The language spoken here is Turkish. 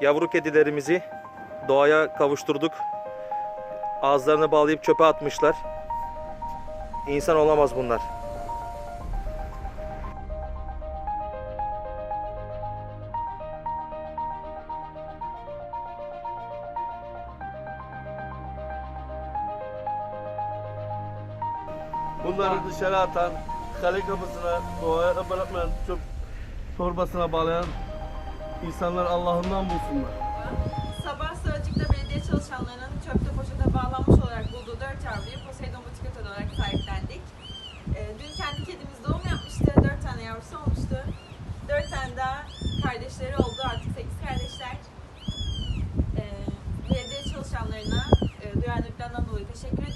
Yavru kedilerimizi doğaya kavuşturduk. Ağızlarını bağlayıp çöpe atmışlar. İnsan olamaz bunlar. Bunları dışarı atan, kale kapısına, doğaya bırakmayan, çöp torbasına bağlayan İnsanlar Allah'ından bulsunlar. Sabah Sıracık'ta belediye çalışanlarının çöpte poşete bağlanmış olarak bulduğu 4 yavruyu Poseidon Butik Otel olarak sahiplendik. Ee, dün kendi kedimiz doğum yapmıştı. 4 tane yavrusu olmuştu. 4 tane daha kardeşleri oldu. Artık 8 kardeşler. Ee, belediye çalışanlarına e, duyarlılıklarından dolayı teşekkür